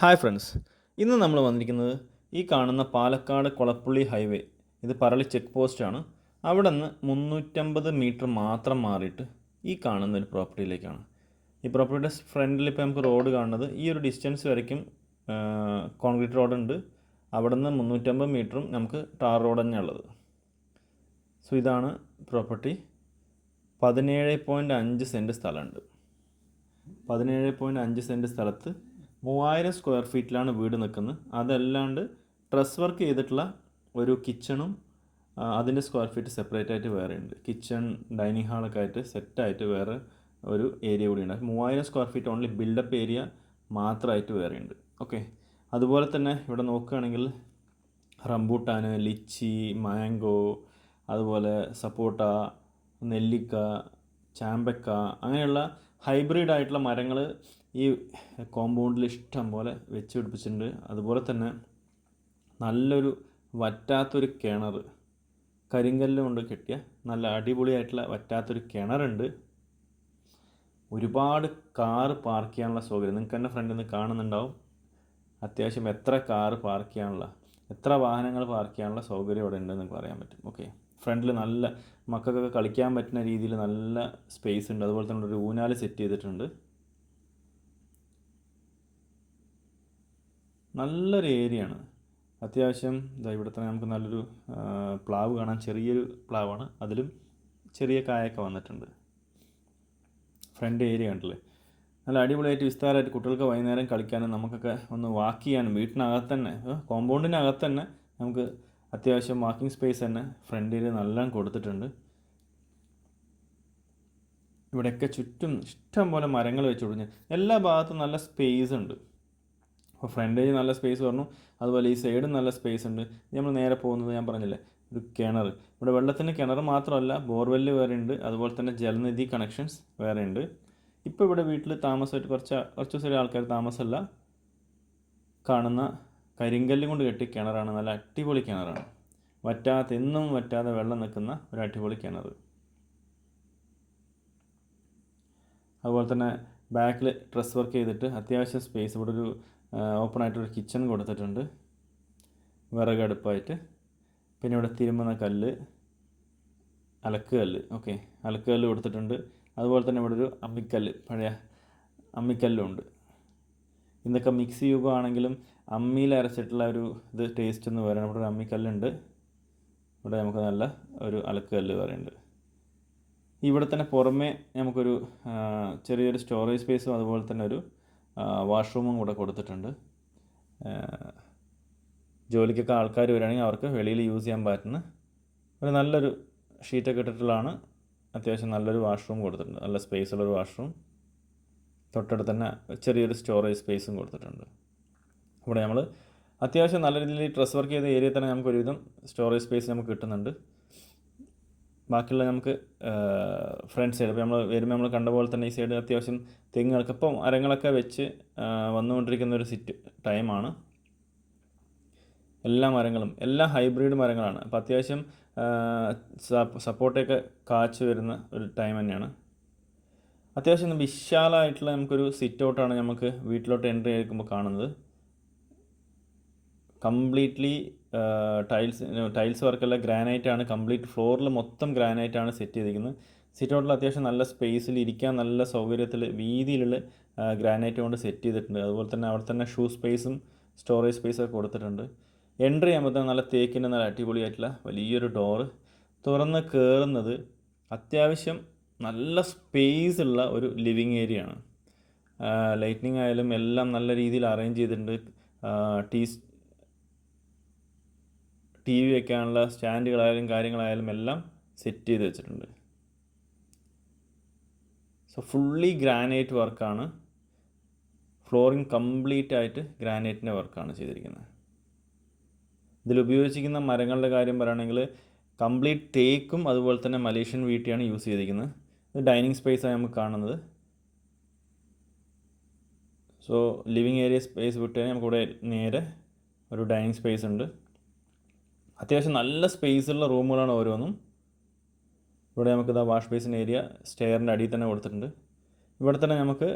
Hi friends. ഇന്ന് നമ്മൾ വന്നിരിക്കുന്നത് ഈ കാണുന്ന പാലക്കാട് കൊളപ്പുള്ളി ഹൈവേ. ഇത് പറളി ചെക്ക് പോസ്റ്റാണ് അവിടെ നിന്ന് മുന്നൂറ്റമ്പത് മീറ്റർ മാത്രം മാറിയിട്ട് ഈ കാണുന്ന ഒരു പ്രോപ്പർട്ടിയിലേക്കാണ്. ഈ പ്രോപ്പർട്ടിയുടെ ഫ്രണ്ടിൽ ഇപ്പോൾ നമുക്ക് റോഡ് കാണുന്നത്. ഈ ഒരു ഡിസ്റ്റൻസ് വരയ്ക്കും കോൺക്രീറ്റ് റോഡുണ്ട് അവിടെ നിന്ന് മുന്നൂറ്റമ്പത് മീറ്ററും നമുക്ക് ടാർ റോഡ് തന്നെ ഉള്ളത്. സോ ഇതാണ് പ്രോപ്പർട്ടി. പതിനേഴ് പോയിന്റ് അഞ്ച് സെന്റ് സ്ഥലമുണ്ട്. പതിനേഴ് പോയിന്റ് അഞ്ച് സെന്റ് സ്ഥലത്ത് മൂവായിരം സ്ക്വയർ ഫീറ്റിലാണ് വീട് നിൽക്കുന്നത്. അതല്ലാണ്ട് ഡ്രസ് വർക്ക് ചെയ്തിട്ടുള്ള ഒരു കിച്ചണും അതിന്റെ സ്ക്വയർ ഫീറ്റ് സെപ്പറേറ്റ് ആയിട്ട് വേറെ ഉണ്ട്. കിച്ചൺ ഡൈനിങ് ഹാളൊക്കെ ആയിട്ട് സെറ്റായിട്ട് വേറെ ഒരു ഏരിയ കൂടി ഉണ്ട്. മൂവായിരം square feet only buildup area മാത്രമായിട്ട് വേറെ ഉണ്ട്. ഓക്കെ അതുപോലെ തന്നെ ഇവിടെ നോക്കുകയാണെങ്കിൽ റംബൂട്ടാൻ ലിച്ചി മാംഗോ അതുപോലെ സപ്പോട്ട നെല്ലിക്ക ചാമ്പക്ക അങ്ങനെയുള്ള ഹൈബ്രിഡ് ആയിട്ടുള്ള മരങ്ങൾ ഈ കോമ്പൗണ്ടിൽ ഇഷ്ടം പോലെ വെച്ച് പിടിപ്പിച്ചിട്ടുണ്ട്. അതുപോലെ തന്നെ നല്ലൊരു വറ്റാത്തൊരു കിണർ കരിങ്കല്ല് കൊണ്ട് കെട്ടിയ നല്ല അടിപൊളിയായിട്ടുള്ള വറ്റാത്തൊരു കിണറുണ്ട്. ഒരുപാട് കാറ് പാർക്ക് ചെയ്യാനുള്ള സൗകര്യം. നിങ്ങൾക്ക് തന്നെ ഫ്രണ്ടിൽ നിന്ന് കാണുന്നുണ്ടാവും. അത്യാവശ്യം എത്ര കാറ് പാർക്ക് ചെയ്യാനുള്ള എത്ര വാഹനങ്ങൾ പാർക്ക് ചെയ്യാനുള്ള സൗകര്യം ഇവിടെ ഉണ്ടെന്ന് പറയാൻ പറ്റും. ഓക്കെ ഫ്രണ്ടിൽ നല്ല മക്കൾക്കൊക്കെ കളിക്കാൻ പറ്റുന്ന രീതിയിൽ നല്ല സ്പേസ് ഉണ്ട്. അതുപോലെ തന്നെ ഒരു ഊനാൽ സെറ്റ് ചെയ്തിട്ടുണ്ട്. നല്ലൊരു ഏരിയ ആണ്. അത്യാവശ്യം ഇതാ ഇവിടെ തന്നെ നമുക്ക് നല്ലൊരു പ്ലാവ് കാണാൻ ചെറിയൊരു പ്ലാവാണ്. അതിലും ചെറിയ കായൊക്കെ വന്നിട്ടുണ്ട്. ഫ്രണ്ട് ഏരിയ കണ്ടില്ലേ? നല്ല അടിപൊളിയായിട്ട് വിസ്താരമായിട്ട് കുട്ടികൾക്ക് വൈകുന്നേരം കളിക്കാനും നമുക്കൊക്കെ ഒന്ന് വാക്ക് ചെയ്യാനും വീട്ടിനകത്ത് തന്നെ കോമ്പൗണ്ടിനകത്ത് തന്നെ നമുക്ക് അത്യാവശ്യം വാക്കിംഗ് സ്പേസ് തന്നെ ഫ്രണ്ട് ഏരിയ നല്ലോണം കൊടുത്തിട്ടുണ്ട്. ഇവിടെയൊക്കെ ചുറ്റും ഇഷ്ടം പോലെ മരങ്ങൾ വെച്ച് എല്ലാ ഭാഗത്തും നല്ല സ്പേസ് ഉണ്ട്. അപ്പോൾ ഫ്രണ്ടേജ് നല്ല സ്പേസ് പറഞ്ഞു അതുപോലെ ഈ സൈഡും നല്ല സ്പേസ് ഉണ്ട്. നമ്മൾ നേരെ പോകുന്നത് ഞാൻ പറഞ്ഞില്ലേ ഒരു കിണർ. ഇവിടെ വെള്ളത്തിന് കിണർ മാത്രമല്ല ബോർവെല്ല് വേറെ ഉണ്ട്. അതുപോലെ തന്നെ ജലനിധി കണക്ഷൻസ് വേറെ ഉണ്ട്. ഇപ്പോൾ ഇവിടെ വീട്ടിൽ താമസമായിട്ട് കുറച്ച് കുറച്ച് ദിവസം ആൾക്കാർ താമസമല്ല. കാണുന്ന കരിങ്കല്ല് കൊണ്ട് കെട്ടി കിണറാണ്. നല്ല അടിപൊളി കിണറാണ്. വറ്റാത്ത എന്നും വറ്റാതെ വെള്ളം നിൽക്കുന്ന ഒരു അടിപൊളി കിണർ അതുപോലെ തന്നെ ബാക്കിൽ ഡ്രസ് വർക്ക് ചെയ്തിട്ട് അത്യാവശ്യം സ്പേസ് ഇവിടെ ഒരു ഓപ്പൺ ആയിട്ടൊരു കിച്ചൺ കൊടുത്തിട്ടുണ്ട്. വിറകടുപ്പായിട്ട്. പിന്നെ ഇവിടെ തിരുമുന്ന കല്ല് അലക്ക് കല്ല്. ഓക്കെ അലക്ക് കല്ല് കൊടുത്തിട്ടുണ്ട്. അതുപോലെ തന്നെ ഇവിടെ ഒരു അമ്മിക്കല്ല് പഴയ അമ്മിക്കല്ലും ഉണ്ട് ഇന്നൊക്കെ മിക്സി ചെയ്യുമ്പോഴാണെങ്കിലും അമ്മിയിൽ അരച്ചിട്ടുള്ള ഒരു ഇത് ടേസ്റ്റ് എന്ന് പറയുന്നത് ഇവിടെ ഒരു അമ്മിക്കല്ലുണ്ട്. ഇവിടെ നമുക്ക് നല്ല ഒരു അലക്ക് കല്ല് പറയുന്നുണ്ട്. ഇവിടെ തന്നെ പുറമേ നമുക്കൊരു ചെറിയൊരു സ്റ്റോറേജ് സ്പേസും അതുപോലെ തന്നെ ഒരു വാഷ്റൂമും കൂടെ കൊടുത്തിട്ടുണ്ട്. ജോലിക്കൊക്കെ ആൾക്കാർ വരികയാണെങ്കിൽ അവർക്ക് വെളിയിൽ യൂസ് ചെയ്യാൻ പറ്റുന്ന ഒരു നല്ലൊരു ഷീറ്റൊക്കെ ഇട്ടിട്ടുള്ളതാണ്. അത്യാവശ്യം നല്ലൊരു വാഷ്റൂം കൊടുത്തിട്ടുണ്ട്. നല്ല സ്പേസ് ഉള്ളൊരു വാഷ്റൂം തൊട്ടടുത്ത് തന്നെ ചെറിയൊരു സ്റ്റോറേജ് സ്പേസും കൊടുത്തിട്ടുണ്ട്. ഇവിടെ നമ്മൾ അത്യാവശ്യം നല്ല രീതിയിൽ ഡ്രസ് വർക്ക് ചെയ്ത ഏരിയയിൽ തന്നെ നമുക്ക് ഒരുവിധം സ്റ്റോറേജ് സ്പേസ് നമുക്ക് കിട്ടുന്നുണ്ട്. ബാക്കിയുള്ള നമുക്ക് ഫ്രണ്ട് സൈഡ് ഇപ്പോൾ നമ്മൾ വരുമ്പോൾ നമ്മൾ കണ്ട പോലെ തന്നെ ഈ സൈഡ് അത്യാവശ്യം തെങ്ങുകൾക്ക് ഇപ്പം മരങ്ങളൊക്കെ വെച്ച് വന്നുകൊണ്ടിരിക്കുന്ന ഒരു സിറ്റ് ടൈമാണ് എല്ലാ മരങ്ങളും എല്ലാം ഹൈബ്രിഡ് മരങ്ങളാണ്. അപ്പോൾ അത്യാവശ്യം സപ്പോർട്ടൊക്കെ കാച്ചു വരുന്ന ഒരു ടൈം തന്നെയാണ്. അത്യാവശ്യം വിശാലമായിട്ടുള്ള നമുക്കൊരു സിറ്റ് ഔട്ടാണ് നമുക്ക് വീട്ടിലോട്ട് എൻട്രി ആയിരിക്കുമ്പോൾ കാണുന്നത്. കംപ്ലീറ്റ്ലി ടൈൽസ് ടൈൽസ് വർക്കല്ല ഗ്രാനൈറ്റ് ആണ് കംപ്ലീറ്റ് ഫ്ലോറിൽ മൊത്തം ഗ്രാനൈറ്റ് ആണ് സെറ്റ് ചെയ്തിരിക്കുന്നത്. സിറ്റ് ഔട്ടിൽ അത്യാവശ്യം നല്ല സ്പേസിൽ ഇരിക്കാൻ നല്ല സൗകര്യത്തിൽ വീതിയിലുള്ള ഗ്രാനൈറ്റ് കൊണ്ട് സെറ്റ് ചെയ്തിട്ടുണ്ട്. അതുപോലെ തന്നെ അവിടെ തന്നെ ഷൂ സ്പേസും സ്റ്റോറേജ് സ്പേസൊക്കെ കൊടുത്തിട്ടുണ്ട്. എൻട്രി ചെയ്യുമ്പോൾ തന്നെ നല്ല തേക്കിന്റെ നല്ല അടിപൊളിയായിട്ടുള്ള വലിയൊരു ഡോറ്. തുറന്ന് കയറുന്നത് അത്യാവശ്യം നല്ല സ്പേസ് ഉള്ള ഒരു ലിവിങ് ഏരിയ ആണ് ലൈറ്റിനിങ് ആയാലും എല്ലാം നല്ല രീതിയിൽ അറേഞ്ച് ചെയ്തിട്ടുണ്ട്. ടീ ടി വി വെക്കാനുള്ള സ്റ്റാൻഡുകളായാലും കാര്യങ്ങളായാലും എല്ലാം സെറ്റ് ചെയ്ത് വെച്ചിട്ടുണ്ട്. സോ ഫുള്ളി ഗ്രാനൈറ്റ് വർക്കാണ് ഫ്ലോറിങ് കംപ്ലീറ്റ് ആയിട്ട് ഗ്രാനൈറ്റിന്റെ വർക്കാണ് ചെയ്തിരിക്കുന്നത്. ഇതിൽ ഉപയോഗിച്ചിരിക്കുന്ന മരങ്ങളുടെ കാര്യം പറയുകയാണെങ്കിൽ കംപ്ലീറ്റ് തേക്കും അതുപോലെ തന്നെ മലേഷ്യൻ വീട്ടിയാണ് യൂസ് ചെയ്തിരിക്കുന്നത്. ഇത് ഡൈനിങ് സ്പേസാണ് നമുക്ക് കാണുന്നത്. സോ ലിവിങ് ഏരിയ സ്പേസ് വിട്ട് നമുക്കിവിടെ നേരെ ഒരു ഡൈനിങ് സ്പേസ് ഉണ്ട്. അത്യാവശ്യം നല്ല സ്പേസുള്ള റൂമുകളാണ് ഓരോന്നും. ഇവിടെ നമുക്ക് ഇതാ വാഷ് ബേസിൻ ഏരിയ സ്റ്റെയറിന്റെ അടിയിൽ തന്നെ കൊടുത്തിട്ടുണ്ട്. ഇവിടെ തന്നെ നമുക്ക്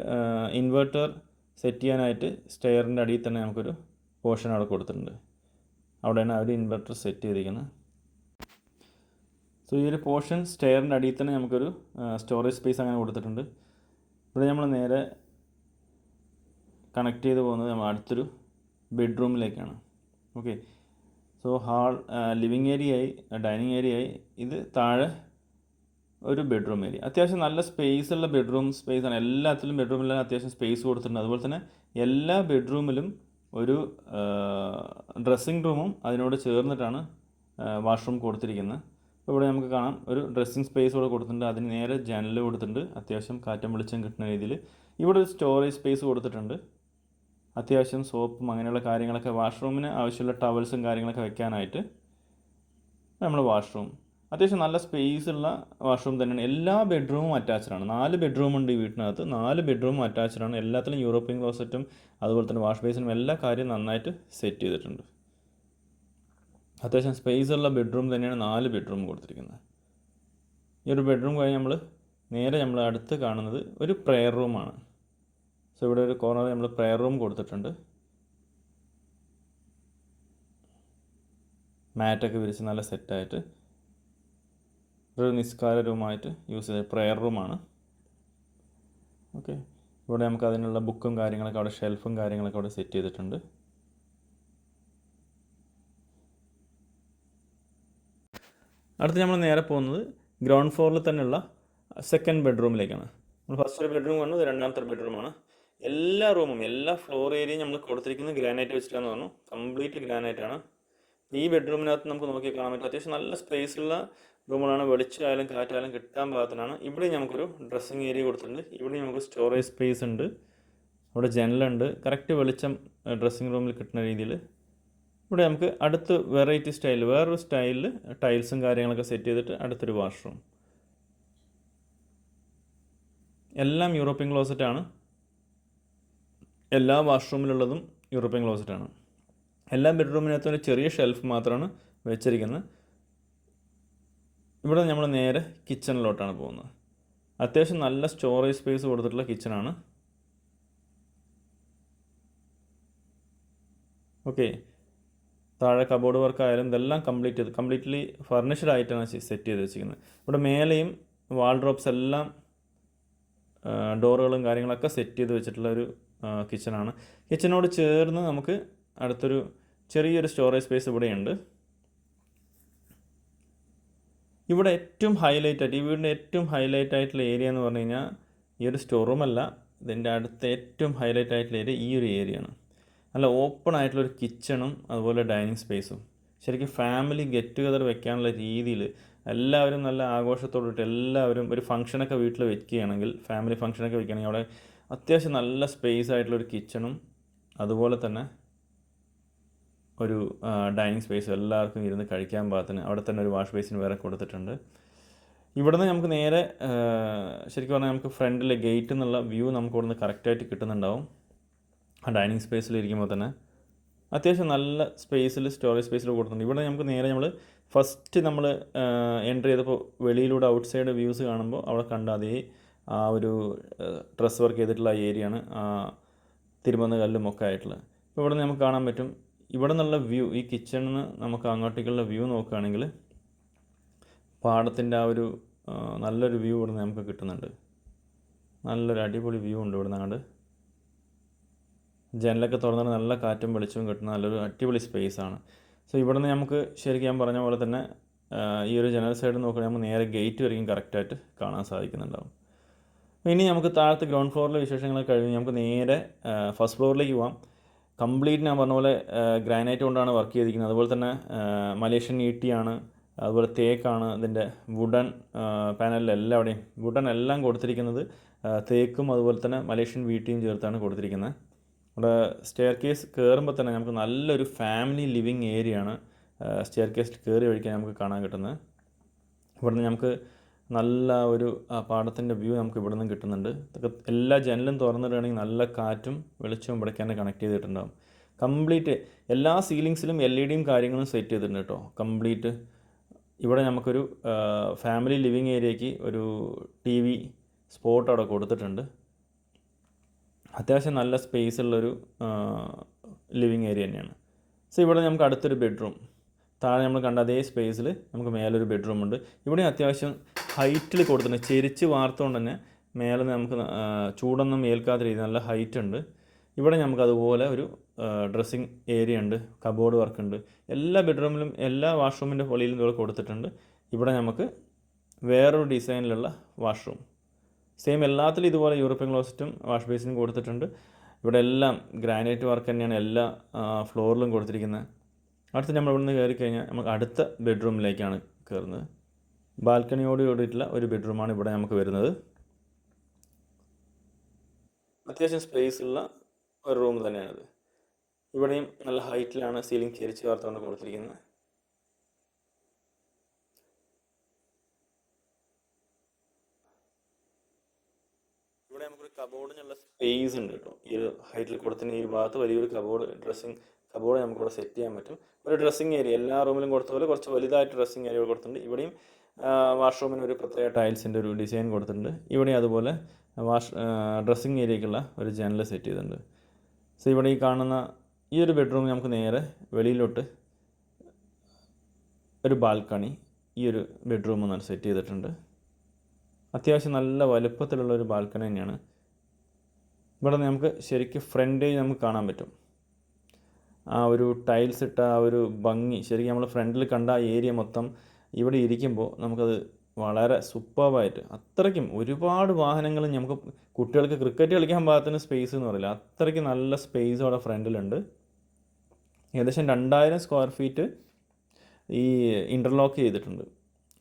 ഇൻവെർട്ടർ സെറ്റ് ചെയ്യാനായിട്ട് സ്റ്റെയറിന്റെ അടിയിൽ തന്നെ നമുക്കൊരു പോർഷൻ അവിടെ കൊടുത്തിട്ടുണ്ട്. അവിടെയാണ് അവർ ഇൻവെർട്ടർ സെറ്റ് ചെയ്തിരിക്കുന്നത്. സോ ഈ ഒരു പോർഷൻ സ്റ്റെയറിന്റെ അടിയിൽ തന്നെ നമുക്കൊരു സ്റ്റോറേജ് സ്പേസ് അങ്ങനെ കൊടുത്തിട്ടുണ്ട്. ഇവിടെ നമ്മൾ നേരെ കണക്ട് ചെയ്ത് പോകുന്നത് നമ്മൾ അടുത്തൊരു ബെഡ്റൂമിലേക്കാണ്. ഓക്കെ. സോ ഹാൾ ലിവിങ് ഏരിയയായി ഡൈനിങ് ഏരിയയായി. ഇത് താഴെ ഒരു ബെഡ്റൂം ഏരിയ. അത്യാവശ്യം നല്ല സ്പേസ് ഉള്ള ബെഡ്റൂം സ്പേസ് ആണ്. എല്ലാത്തിലും ബെഡ്റൂമിലും അത്യാവശ്യം സ്പേസ് കൊടുത്തിട്ടുണ്ട്. അതുപോലെ തന്നെ എല്ലാ ബെഡ്റൂമിലും ഒരു ഡ്രസ്സിംഗ് റൂമും അതിനോട് ചേർന്നിട്ടാണ് വാഷ്റൂം കൊടുത്തിരിക്കുന്നത്. അപ്പോൾ ഇവിടെ നമുക്ക് കാണാം. ഒരു ഡ്രസ്സിംഗ് സ്പേസ് ഇവിടെ കൊടുത്തിട്ടുണ്ട്. അതിന് നേരെ ജനൽ കൊടുത്തിട്ടുണ്ട്. അത്യാവശ്യം കാറ്റം വെളിച്ചം കിട്ടുന്ന രീതിയിൽ ഇവിടെ ഒരു സ്റ്റോറേജ് സ്പേസ് കൊടുത്തിട്ടുണ്ട്. അത്യാവശ്യം സോപ്പും അങ്ങനെയുള്ള കാര്യങ്ങളൊക്കെ വാഷ്റൂമിന് ആവശ്യമുള്ള ടവൽസും കാര്യങ്ങളൊക്കെ വെക്കാനായിട്ട് നമ്മൾ വാഷ്റൂം. അത്യാവശ്യം നല്ല സ്പേസ് ഉള്ള വാഷ്റൂം തന്നെയാണ്. എല്ലാ ബെഡ്റൂമും അറ്റാച്ച്ഡ് ആണ്. നാല് ബെഡ്റൂം ഉണ്ട് ഈ വീട്ടിനകത്ത്. നാല് ബെഡ്റൂമും അറ്റാച്ച്ഡ് ആണ്. എല്ലാത്തിലും യൂറോപ്യൻ ക്ലോസറ്റും അതുപോലെ തന്നെ വാഷ് ബേസിനും എല്ലാ കാര്യവും നന്നായിട്ട് സെറ്റ് ചെയ്തിട്ടുണ്ട്. അത്യാവശ്യം സ്പേസ് ഉള്ള ബെഡ്റൂം തന്നെയാണ് നാല് ബെഡ്റൂം കൊടുത്തിരിക്കുന്നത്. ഈ ഒരു ബെഡ്റൂം കഴിഞ്ഞ് നമ്മൾ നേരെ നമ്മൾ അടുത്ത് കാണുന്നത് ഒരു പ്രെയർ റൂമാണ് സോ ഇവിടെ ഒരു കോർണർ നമ്മൾ പ്രെയർ റൂം കൊടുത്തിട്ടുണ്ട്. മാറ്റൊക്കെ വിരിച്ച് നല്ല സെറ്റായിട്ട് ഒരു നിസ്കാര റൂമായിട്ട് യൂസ് ചെയ്ത പ്രെയർ റൂമാണ് ഓക്കെ ഇവിടെ നമുക്ക് അതിനുള്ള ബുക്കും കാര്യങ്ങളൊക്കെ അവിടെ ഷെൽഫും കാര്യങ്ങളൊക്കെ അവിടെ സെറ്റ് ചെയ്തിട്ടുണ്ട്. അടുത്ത് നമ്മൾ നേരെ പോകുന്നത് ഗ്രൗണ്ട് ഫ്ലോറിൽ തന്നെയുള്ള സെക്കൻഡ് ബെഡ്റൂമിലേക്കാണ് നമ്മൾ ഫസ്റ്റ് ഒരു ബെഡ്റൂം കാണുന്നത് രണ്ടാമത്തെ ബെഡ്റൂമാണ് എല്ലാ റൂമും എല്ലാ ഫ്ലോർ ഏരിയയും നമ്മൾ കൊടുത്തിരിക്കുന്നത് ഗ്രാനൈറ്റ് വെച്ചിട്ടാന്ന് പറഞ്ഞു. കംപ്ലീറ്റ് ഗ്രാനൈറ്റ് ആണ്. ഈ ബെഡ്റൂമിനകത്ത് നമുക്ക് നോക്കി കാണാൻ പറ്റും. അത്യാവശ്യം നല്ല സ്പേസ് ഉള്ള റൂമുകളാണ്. വെളിച്ചമായാലും കാറ്റായാലും കിട്ടാൻ പാകത്തിനാണ്. ഇവിടെ നമുക്കൊരു ഡ്രസ്സിങ് ഏരിയ കൊടുത്തിട്ടുണ്ട്. ഇവിടെ നമുക്ക് സ്റ്റോറേജ് സ്പേസ് ഉണ്ട്. അവിടെ ജനലുണ്ട് കറക്റ്റ് വെളിച്ചം ഡ്രസ്സിങ് റൂമിൽ കിട്ടുന്ന രീതിയിൽ ഇവിടെ നമുക്ക് അടുത്ത് വെറൈറ്റി സ്റ്റൈൽ വേറൊരു സ്റ്റൈലിൽ ടൈൽസും കാര്യങ്ങളൊക്കെ സെറ്റ് ചെയ്തിട്ട് അടുത്തൊരു വാഷ്റൂം എല്ലാം യൂറോപ്യൻ ക്ലോസറ്റ് ആണ്. എല്ലാ വാഷ്റൂമിലുള്ളതും യൂറോപ്യൻ ക്ലോസറ്റാണ്. എല്ലാ ബെഡ്റൂമിനകത്തും ഒരു ചെറിയ ഷെൽഫ് മാത്രമാണ് വെച്ചിരിക്കുന്നത്. ഇവിടെ നമ്മൾ നേരെ കിച്ചണിലോട്ടാണ് പോകുന്നത്. അത്യാവശ്യം നല്ല സ്റ്റോറേജ് സ്പേസ് കൊടുത്തിട്ടുള്ള കിച്ചണാണ്. ഓക്കെ. താഴെ കബോർഡ് വർക്ക് ആയാലും ഇതെല്ലാം കംപ്ലീറ്റ് ചെയ്ത് കംപ്ലീറ്റ്ലി ഫർണിഷ്ഡ് ആയിട്ടാണ് സെറ്റ് ചെയ്ത് വെച്ചിരിക്കുന്നത്. ഇവിടെ മേലെയും വാൾഡ്രോപ്സ് എല്ലാം ഡോറുകളും കാര്യങ്ങളൊക്കെ സെറ്റ് ചെയ്ത് വെച്ചിട്ടുള്ള ഒരു കിച്ചണാണ് കിച്ചനോട് ചേർന്ന് നമുക്ക് അടുത്തൊരു ചെറിയൊരു സ്റ്റോറേജ് സ്പേസ് ഇവിടെയുണ്ട്. ഇവിടെ ഏറ്റവും ഹൈലൈറ്റ് ആയിട്ട് ഈ വീടിന്റെ ഏറ്റവും ഹൈലൈറ്റ് ആയിട്ടുള്ള ഏരിയ എന്ന് പറഞ്ഞു കഴിഞ്ഞാൽ ഈ ഒരു സ്റ്റോർ റൂമല്ല ഇതിന്റെ അടുത്ത ഏറ്റവും ഹൈലൈറ്റ് ആയിട്ടുള്ള ഏരിയ ഈ ഒരു ഏരിയയാണ് നല്ല ഓപ്പൺ ആയിട്ടുള്ള ഒരു കിച്ചണും അതുപോലെ ഡൈനിങ് സ്പേസും ശരിക്കും ഫാമിലി ഗെറ്റ് ടുഗദർ വെക്കാനുള്ള രീതിയിൽ എല്ലാവരും നല്ല ആഘോഷത്തോടിട്ട് എല്ലാവരും ഒരു ഫംഗ്ഷനൊക്കെ വീട്ടിൽ വെക്കുകയാണെങ്കിൽ ഫാമിലി ഫംഗ്ഷനൊക്കെ വെക്കുകയാണെങ്കിൽ അവിടെ അത്യാവശ്യം നല്ല സ്പേസ് ആയിട്ടുള്ള ഒരു കിച്ചണും അതുപോലെ തന്നെ ഒരു ഡൈനിങ് സ്പേസ് എല്ലാവർക്കും ഇരുന്ന് കഴിക്കാൻ പാകത്തിന് അവിടെ തന്നെ ഒരു വാഷ് ബേസിന് വേറെ കൊടുത്തിട്ടുണ്ട്. ഇവിടുന്ന് നമുക്ക് നേരെ ശരിക്കും പറഞ്ഞാൽ നമുക്ക് ഫ്രണ്ടിലെ ഗേറ്റ് എന്നുള്ള വ്യൂ നമുക്ക് ഇവിടുന്ന് കറക്റ്റായിട്ട് കിട്ടുന്നുണ്ടാവും. ആ ഡൈനിങ് സ്പേസിൽ ഇരിക്കുമ്പോൾ തന്നെ അത്യാവശ്യം നല്ല സ്പേസിൽ സ്റ്റോറേജ് സ്പേസിൽ കൊടുത്തിട്ടുണ്ട്. ഇവിടെ നമുക്ക് നേരെ നമ്മൾ ഫസ്റ്റ് നമ്മൾ എന്റർ ചെയ്തപ്പോൾ വെളിയിലൂടെ ഔട്ട് സൈഡ് വ്യൂസ് കാണുമ്പോൾ അവിടെ കണ്ട അതേ ആ ഒരു ഡ്രസ് വർക്ക് ചെയ്തിട്ടുള്ള ഏരിയയാണ് തിരുമന്ന കല്ലും ഒക്കെ ആയിട്ടുള്ളത്. ഇപ്പോൾ ഇവിടെ നമുക്ക് കാണാൻ പറ്റും ഇവിടെ നിന്നുള്ള വ്യൂ ഈ കിച്ചണിൽ നിന്ന് നമുക്ക് അങ്ങോട്ടേക്കുള്ള വ്യൂ നോക്കുകയാണെങ്കിൽ പാടത്തിന്റെ ആ ഒരു നല്ലൊരു വ്യൂ ഇവിടെ നിന്ന് നമുക്ക് കിട്ടുന്നുണ്ട്. നല്ലൊരു അടിപൊളി വ്യൂ ഉണ്ട് ഇവിടെ നിന്ന് ജനലൊക്കെ തുറന്നാൽ നല്ല കാറ്റും വെളിച്ചവും കിട്ടുന്ന നല്ലൊരു അടിപൊളി സ്പേസ് ആണ്. സോ ഇവിടെ നിന്ന് നമുക്ക് ശരിക്കും ഞാൻ പറഞ്ഞ പോലെ തന്നെ ഈ ഒരു ജനൽ സൈഡ് നോക്കുകയാണെങ്കിൽ നമുക്ക് നേരെ ഗേറ്റ് വരെയും കറക്റ്റായിട്ട് കാണാൻ സാധിക്കുന്നുണ്ടാവും. ഇനി നമുക്ക് താഴത്തെ ഗ്രൗണ്ട് ഫ്ലോറിലെ വിശേഷങ്ങൾ കഴിഞ്ഞ് നമുക്ക് നേരെ ഫസ്റ്റ് ഫ്ലോറിലേക്ക് പോകാം കംപ്ലീറ്റ് ഞാൻ പറഞ്ഞ പോലെ ഗ്രാനൈറ്റ് കൊണ്ടാണ് വർക്ക് ചെയ്തിരിക്കുന്നത്. അതുപോലെ തന്നെ മലേഷ്യൻ ഈട്ടിയാണ് അതുപോലെ തേക്കാണ് ഇതിന്റെ വുഡൻ പാനലിലെല്ലാം അവിടെയും വുഡൻ എല്ലാം കൊടുത്തിരിക്കുന്നത് തേക്കും അതുപോലെ തന്നെ മലേഷ്യൻ വീട്ടിയും ചേർത്താണ് കൊടുത്തിരിക്കുന്നത്. നമ്മുടെ സ്റ്റെയർ കേസ് കയറുമ്പോൾ തന്നെ നമുക്ക് നല്ലൊരു ഫാമിലി ലിവിങ് ഏരിയ ആണ് സ്റ്റെയർ കേസിൽ കയറി വഴിക്കാൻ നമുക്ക് കാണാൻ കിട്ടുന്നത്. ഇവിടുന്ന് നമുക്ക് നല്ല ഒരു പാടത്തിന്റെ വ്യൂ നമുക്ക് ഇവിടെ നിന്ന് കിട്ടുന്നുണ്ട്. എല്ലാ ജനലും തുറന്നിടുകയാണെങ്കിൽ നല്ല കാറ്റും വെളിച്ചവും ഇവിടേക്ക് തന്നെ കണക്ട് ചെയ്തിട്ടുണ്ടാകും കംപ്ലീറ്റ് എല്ലാ സീലിങ്സിലും എൽ ഇ ഡിയും കാര്യങ്ങളും സെറ്റ് ചെയ്തിട്ടുണ്ട് കേട്ടോ. കംപ്ലീറ്റ് ഇവിടെ നമുക്കൊരു ഫാമിലി ലിവിങ് ഏരിയയ്ക്ക് ഒരു ടി വി സ്പോട്ട് അവിടെ കൊടുത്തിട്ടുണ്ട്. അത്യാവശ്യം നല്ല സ്പേസ് ഉള്ളൊരു ലിവിങ് ഏരിയ തന്നെയാണ്. സോ ഇവിടെ നമുക്ക് അടുത്തൊരു ബെഡ്റൂം താഴെ നമ്മൾ കണ്ട അതേ സ്പേസിൽ നമുക്ക് മേലൊരു ബെഡ്റൂം ഉണ്ട്. ഇവിടെ അത്യാവശ്യം ഹൈറ്റിൽ കൊടുത്തിട്ടുണ്ട്. ചെരിച്ച് വാർത്തുകൊണ്ട് തന്നെ മേലെ നമുക്ക് ചൂടൊന്നും ഏൽക്കാത്ത രീതി നല്ല ഹൈറ്റ് ഉണ്ട്. ഇവിടെ നമുക്ക് അതുപോലെ ഒരു ഡ്രസ്സിങ് ഏരിയ ഉണ്ട് കബോർഡ് വർക്ക് ഉണ്ട്. എല്ലാ ബെഡ്റൂമിലും എല്ലാ വാഷ്റൂമിന്റെ പൊളിയിലും ഇതുപോലെ കൊടുത്തിട്ടുണ്ട്. ഇവിടെ നമുക്ക് വേറൊരു ഡിസൈനിലുള്ള വാഷ്റൂം. സെയിം എല്ലാത്തിലും ഇതുപോലെ യൂറോപ്യൻ ക്ലോസറ്റും വാഷ് ബേസിനും കൊടുത്തിട്ടുണ്ട്. ഇവിടെ എല്ലാം ഗ്രാനൈറ്റ് വർക്ക് തന്നെയാണ് എല്ലാ ഫ്ലോറിലും കൊടുത്തിരിക്കുന്നത്. അടുത്ത് നമ്മൾ ഇവിടുന്ന് കയറി കഴിഞ്ഞാൽ നമുക്ക് അടുത്ത ബെഡ്റൂമിലേക്കാണ് കയറുന്നത്. ബാൽക്കണിയോട് കൂടിയിട്ടുള്ള ഒരു ബെഡ്റൂമാണ് ഇവിടെ നമുക്ക് വരുന്നത്. അത്യാവശ്യം സ്പേസ് ഉള്ള ഒരു റൂം തന്നെയാണിത്. ഇവിടെയും നല്ല ഹൈറ്റിലാണ് സീലിംഗ് ചേരിച്ച് വാർത്തുകൊണ്ട് കൊടുത്തിരിക്കുന്നത്. ഇവിടെ നമുക്കൊരു കബോർഡിനുള്ള സ്പേസ് ഉണ്ട് കേട്ടോ. ഈ ഒരു ഹൈറ്റിൽ കൊടുത്തിന് ഈ ഭാഗത്ത് വലിയൊരു കബോർഡ് ഡ്രസ്സിങ് കബോർഡ് നമുക്കിവിടെ സെറ്റ് ചെയ്യാൻ പറ്റും. ഒരു ഡ്രസ്സിങ് ഏരിയ എല്ലാ റൂമിലും കൊടുത്ത പോലെ കുറച്ച് വലുതായിട്ട് ഡ്രസ്സിങ് ഏരിയ കൊടുത്തിട്ടുണ്ട്. ഇവിടെയും വാഷ്റൂമിന് ഒരു പ്രത്യേക ടൈൽസിന്റെ ഒരു ഡിസൈൻ കൊടുത്തിട്ടുണ്ട്. ഇവിടെ അതുപോലെ വാഷ് ഡ്രസ്സിങ് ഏരിയക്കുള്ള ഒരു ജനൽ സെറ്റ് ചെയ്തിട്ടുണ്ട്. സോ ഇവിടെ ഈ കാണുന്ന ഈ ഒരു ബെഡ്റൂം നമുക്ക് നേരെ വെളിയിലോട്ട് ഒരു ബാൽക്കണി ഈ ഒരു ബെഡ്റൂം ഒന്ന് സെറ്റ് ചെയ്തിട്ടുണ്ട്. അത്യാവശ്യം നല്ല വലുപ്പത്തിലുള്ള ഒരു ബാൽക്കണി തന്നെയാണ്. ഇവിടെ നമുക്ക് ശരിക്കും ഫ്രണ്ടേജ് നമുക്ക് കാണാൻ പറ്റും. ആ ഒരു ടൈൽസ് ഇട്ട ആ ഒരു ഭംഗി ശരിക്കും നമ്മൾ ഫ്രണ്ടിൽ കണ്ട ആ ഏരിയ മൊത്തം ഇവിടെ ഇരിക്കുമ്പോൾ നമുക്കത് വളരെ സൂപ്പർബായിട്ട് അത്രയ്ക്കും ഒരുപാട് വാഹനങ്ങൾ നമുക്ക് കുട്ടികൾക്ക് ക്രിക്കറ്റ് കളിക്കാൻ പാകത്തിന് സ്പേസ് എന്ന് പറയില്ല. അത്രയ്ക്ക് നല്ല സ്പേസ് അവിടെ ഫ്രണ്ടിലുണ്ട്. ഏകദേശം രണ്ടായിരം സ്ക്വയർ ഫീറ്റ് ഈ ഇന്റർലോക്ക് ചെയ്തിട്ടുണ്ട്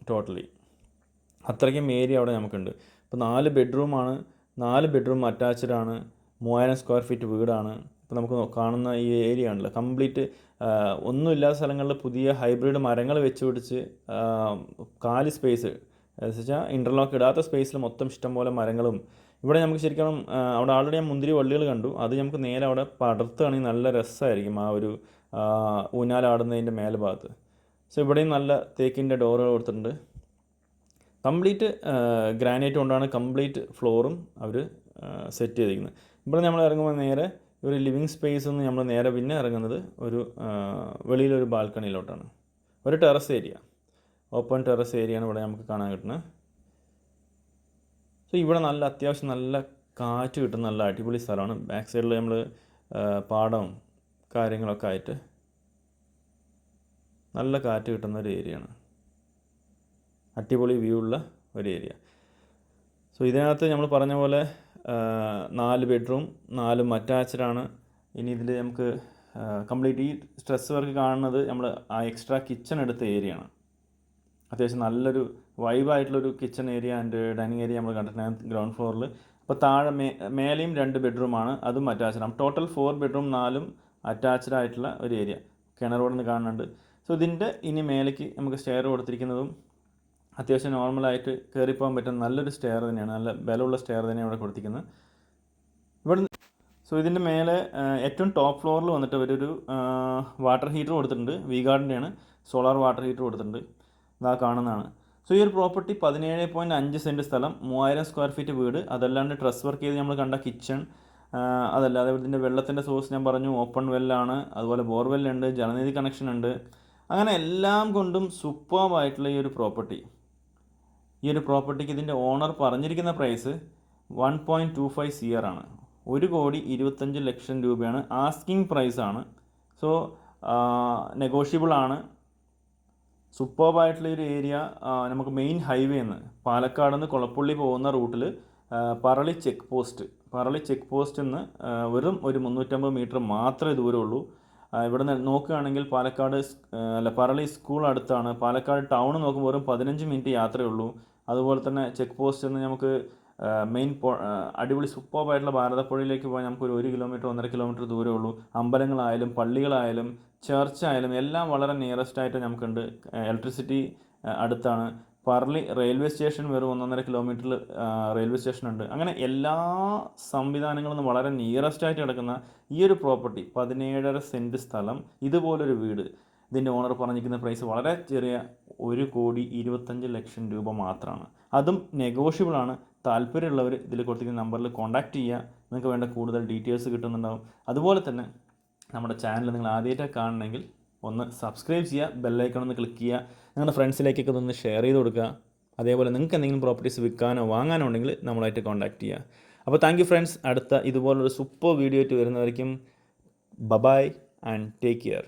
ടോട്ടലി അത്രയ്ക്കും ഏരിയ അവിടെ നമുക്കുണ്ട്. ഇപ്പോൾ നാല് ബെഡ്റൂമാണ് നാല് ബെഡ്റൂം അറ്റാച്ച്ഡ് ആണ് മൂവായിരം സ്ക്വയർ ഫീറ്റ് വീടാണ്. ഇപ്പോൾ നമുക്ക് കാണുന്ന ഈ ഏരിയ ആണല്ലോ. കംപ്ലീറ്റ് ഒന്നുമില്ലാത്ത സ്ഥലങ്ങളിൽ പുതിയ ഹൈബ്രിഡ് മരങ്ങൾ വെച്ച് പിടിച്ച് കാൽ സ്പേസ് വെച്ചാൽ ഇന്റർലോക്ക് ഇടാത്ത സ്പേസിൽ മൊത്തം ഇഷ്ടംപോലെ മരങ്ങളും. ഇവിടെ നമുക്ക് ശരിക്കും അവിടെ ആൾറെഡി ഞാൻ മുന്തിരി വള്ളികൾ കണ്ടു. അത് നമുക്ക് നേരെ അവിടെ പടർത്തുകയാണെങ്കിൽ നല്ല രസമായിരിക്കും ആ ഒരു ഊഞ്ഞാലാടുന്നതിന്റെ മേൽഭാഗത്ത് സോ ഇവിടെയും നല്ല തേക്കിന്റെ ഡോറുകൾ കൊടുത്തിട്ടുണ്ട്. കംപ്ലീറ്റ് ഗ്രാനൈറ്റ് കൊണ്ടാണ് കംപ്ലീറ്റ് ഫ്ലോറും അവർ സെറ്റ് ചെയ്തിരിക്കുന്നത്. ഇവിടെ നമ്മൾ ഇറങ്ങുമ്പോൾ നേരെ ഒരു ലിവിങ് സ്പേസ് നിന്ന് നമ്മൾ നേരെ പിന്നെ ഇറങ്ങുന്നത് ഒരു വെളിയിലൊരു ബാൽക്കണിയിലോട്ടാണ്. ഒരു ടെറസ് ഏരിയ. ഓപ്പൺ ടെറസ് ഏരിയയാണ് ഇവിടെ നമുക്ക് കാണാൻ കിട്ടുന്നത്. സോ ഇവിടെ നല്ല അത്യാവശ്യം നല്ല കാറ്റ് കിട്ടുന്ന നല്ല അടിപൊളി സ്ഥലമാണ്. ബാക്ക് സൈഡിൽ നമ്മൾ പാടവും കാര്യങ്ങളൊക്കെ ആയിട്ട് നല്ല കാറ്റ് കിട്ടുന്ന ഒരു ഏരിയയാണ്. അടിപൊളി വ്യൂ ഉള്ള ഒരു ഏരിയ. സോ ഇതിനകത്ത് നമ്മൾ പറഞ്ഞ പോലെ നാല് ബെഡ്റൂം നാലും അറ്റാച്ച്ഡാണ്. ഇനി ഇതിൽ നമുക്ക് കംപ്ലീറ്റ് ഈ സ്ട്രെസ് വർക്ക് കാണുന്നത് നമ്മൾ ആ എക്സ്ട്രാ കിച്ചൺ എടുത്ത ഏരിയ ആണ്. അത്യാവശ്യം നല്ലൊരു വൈബായിട്ടുള്ളൊരു kitchen area and dining area നമ്മൾ കണ്ടിട്ടുണ്ട്. ഗ്രൗണ്ട് ഫ്ലോറിൽ അപ്പോൾ താഴെ മേ മേലെയും രണ്ട് ബെഡ്റൂമാണ് അതും അറ്റാച്ച്ഡ് ആണ് ടോട്ടൽ ഫോർ ബെഡ്റൂം നാലും അറ്റാച്ച്ഡ് ആയിട്ടുള്ള ഒരു ഏരിയ. കിണറോട് നിന്ന് കാണുന്നുണ്ട്. സോ ഇതിന്റെ ഇനി മേലേക്ക് നമുക്ക് സ്റ്റെയർ കൊടുത്തിരിക്കുന്നതും അത്യാവശ്യം നോർമലായിട്ട് കയറിപ്പോകാൻ പറ്റുന്ന നല്ലൊരു സ്റ്റെയർ തന്നെയാണ്. നല്ല ബലമുള്ള സ്റ്റെയർ തന്നെയാണ് ഇവിടെ കൊടുത്തിരിക്കുന്നത്. ഇവിടെ സോ ഇതിന്റെ മേലെ ഏറ്റവും ടോപ്പ് ഫ്ലോറിൽ വന്നിട്ട് അവരൊരു വാട്ടർ ഹീറ്റർ കൊടുത്തിട്ടുണ്ട്. വി ഗാർഡിന്റെയാണ് സോളാർ വാട്ടർ ഹീറ്റർ കൊടുത്തിട്ടുണ്ട്. ഇതാ കാണുന്നതാണ്. സോ ഈ ഒരു പ്രോപ്പർട്ടി പതിനേഴ് പോയിന്റ് അഞ്ച് സെന്റ് സ്ഥലം. മൂവായിരം സ്ക്വയർ ഫീറ്റ് വീട്. അതല്ലാണ്ട് ഡ്രസ് വർക്ക് ചെയ്ത് നമ്മൾ കണ്ട കിച്ചൺ അതല്ലാതെ ഇതിന്റെ വെള്ളത്തിന്റെ സോഴ്സ് ഞാൻ പറഞ്ഞു ഓപ്പൺ വെല്ലാണ് അതുപോലെ ബോർവെല്ലുണ്ട് ജലനിധി കണക്ഷൻ ഉണ്ട്. അങ്ങനെ എല്ലാം കൊണ്ടും സൂപ്പർബായിട്ടുള്ള ഈ ഒരു പ്രോപ്പർട്ടി ഈ ഒരു പ്രോപ്പർട്ടിക്ക് ഇതിന്റെ ഓണർ പറഞ്ഞിരിക്കുന്ന price one point two five C R ആണ്. ഒരു കോടി ഇരുപത്തഞ്ച് ലക്ഷം രൂപയാണ് പ്രൈസ് ആണ്. സോ നെഗോഷ്യബിൾ ആണ്. സൂപ്പർബായിട്ടുള്ള ഒരു ഏരിയ നമുക്ക് മെയിൻ ഹൈവേ നിന്ന് പാലക്കാട് നിന്ന് കുളപ്പള്ളി പോകുന്ന റൂട്ടിൽ Parali check post. Parali check പോസ്റ്റിൽ നിന്ന് വെറും ഒരു മുന്നൂറ്റമ്പത് മീറ്റർ മാത്രമേ ദൂരമുള്ളൂ ഇവിടെ നിന്ന് നോക്കുകയാണെങ്കിൽ പാലക്കാട് അല്ല പറളി സ്കൂൾ അടുത്താണ്. പാലക്കാട് ടൗൺ നോക്കുമ്പോൾ വെറും പതിനഞ്ച് മിനിറ്റ് യാത്രയേ ഉള്ളൂ. അതുപോലെ തന്നെ ചെക്ക് പോസ്റ്റിൽ നിന്ന് നമുക്ക് മെയിൻ പോ അടിപൊളി സൂപ്പർബായിട്ടുള്ള ഭാരതപ്പുഴയിലേക്ക് പോയാൽ നമുക്ക് ഒരു കിലോമീറ്റർ ഒന്നര കിലോമീറ്റർ ദൂരമേ ഉള്ളൂ. അമ്പലങ്ങളായാലും പള്ളികളായാലും ചർച്ചായാലും എല്ലാം വളരെ നിയറസ്റ്റ് ആയിട്ട് നമുക്കുണ്ട്. ഇലക്ട്രിസിറ്റി അടുത്താണ്. പറളി റെയിൽവേ സ്റ്റേഷൻ വെറും ഒന്നൊന്നര കിലോമീറ്ററിൽ റെയിൽവേ സ്റ്റേഷൻ ഉണ്ട്. അങ്ങനെ എല്ലാ സംവിധാനങ്ങളും നിന്ന് വളരെ നിയറസ്റ്റ് ആയിട്ട് കിടക്കുന്ന ഈ ഒരു പ്രോപ്പർട്ടി പതിനേഴര സെന്റ് സ്ഥലം ഇതുപോലൊരു വീട്. ഇതിന്റെ ഓണർ പറഞ്ഞിരിക്കുന്ന പ്രൈസ് വളരെ ചെറിയ ഒരു കോടി ഇരുപത്തഞ്ച് ലക്ഷം രൂപ മാത്രമാണ്. അതും നെഗോഷ്യബിൾ ആണ്. താല്പര്യമുള്ളവർ ഇതിൽ കൊടുത്തിരിക്കുന്ന നമ്പറിൽ കോൺടാക്റ്റ് ചെയ്യുക. നിങ്ങൾക്ക് വേണ്ട കൂടുതൽ ഡീറ്റെയിൽസ് കിട്ടുന്നുണ്ടാവും. അതുപോലെ തന്നെ നമ്മുടെ ചാനൽ നിങ്ങൾ ആദ്യമായിട്ടാണ് കാണണമെങ്കിൽ ഒന്ന് സബ്സ്ക്രൈബ് ചെയ്യുക ബെല്ലൈക്കൺ ഒന്ന് ക്ലിക്ക് ചെയ്യുക നിങ്ങളുടെ ഫ്രണ്ട്സിലേക്കൊക്കെ ഒന്ന് ഷെയർ ചെയ്ത് കൊടുക്കുക. അതേപോലെ നിങ്ങൾക്ക് എന്തെങ്കിലും പ്രോപ്പർട്ടീസ് വിൽക്കാനോ വാങ്ങാനോ ഉണ്ടെങ്കിൽ നമ്മളായിട്ട് കോൺടാക്റ്റ് ചെയ്യുക. അപ്പോൾ താങ്ക് യു ഫ്രണ്ട്സ് അടുത്ത ഇതുപോലൊരു സൂപ്പർ വീഡിയോ ആയിട്ട് വരുന്നവരേക്കും bye bye and take care